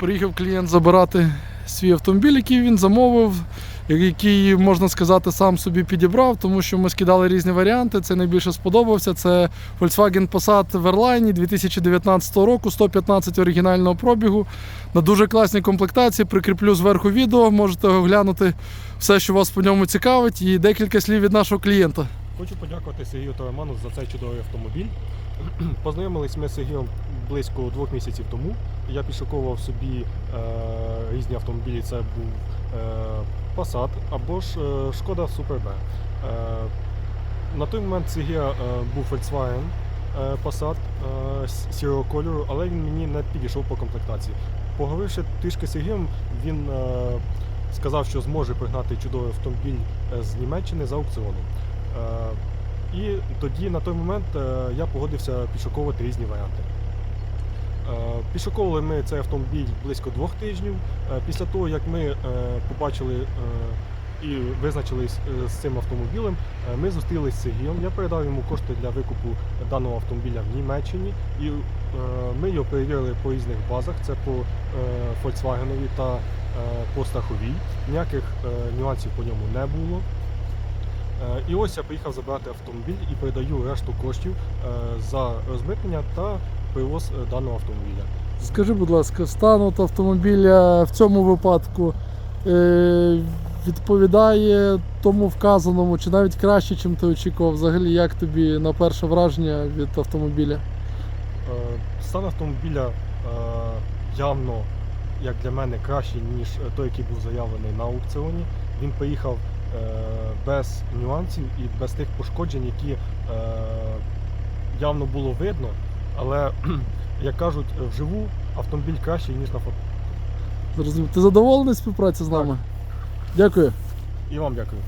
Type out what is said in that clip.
Приїхав клієнт забирати свій автомобіль, який він замовив, який, можна сказати, сам собі підібрав, тому що ми скидали різні варіанти. Це найбільше сподобався. Це Volkswagen Passat в Airline 2019 року, 115 оригінального пробігу. На дуже класній комплектації. Прикріплю зверху відео, можете оглянути все, що вас по ньому цікавить, і декілька слів від нашого клієнта. Хочу подякувати Сергію Тараману за цей чудовий автомобіль. Познайомились ми з Сергієм близько двох місяців тому. Я підшуковував собі е, різні автомобілі. Це був е, Passat або ж е, Шкода Super B. На той момент Сергія е, був Volkswagen Passat сірого кольору, але він мені не підійшов по комплектації. Поговоривши трішки з Сергієм, він сказав, що зможе пригнати чудовий автомобіль з Німеччини за аукціону. Е, І тоді на той момент я погодився підшуковувати різні варіанти. Е, Підшуковували ми цей автомобіль близько двох тижнів. Е, Після того, як ми е, побачили і визначились з цим автомобілем, ми зустрілися з Сергієм. Я передав йому кошти для викупу даного автомобіля в Німеччині. І ми його перевірили по різних базах. Це по Volkswagen та по страховій. Ніяких нюансів по ньому не було. І ось я приїхав забрати автомобіль і передаю решту коштів за розмитнення та привоз е, даного автомобіля. Скажи, будь ласка, стан от автомобіля в цьому випадку е, відповідає тому вказаному, чи навіть краще, чим ти очікував? Взагалі, як тобі на перше враження від автомобіля? Е, Стан автомобіля е, явно, як для мене, кращий, ніж е, той, який був заявлений на аукціоні. Він поїхав е, без нюансів і без тих пошкоджень, які е, явно було видно. Але, як кажуть, вживу автомобіль кращий, ніж на фото. Зрозумів. Ти задоволений співпраці з нами? Дякую. І вам дякую.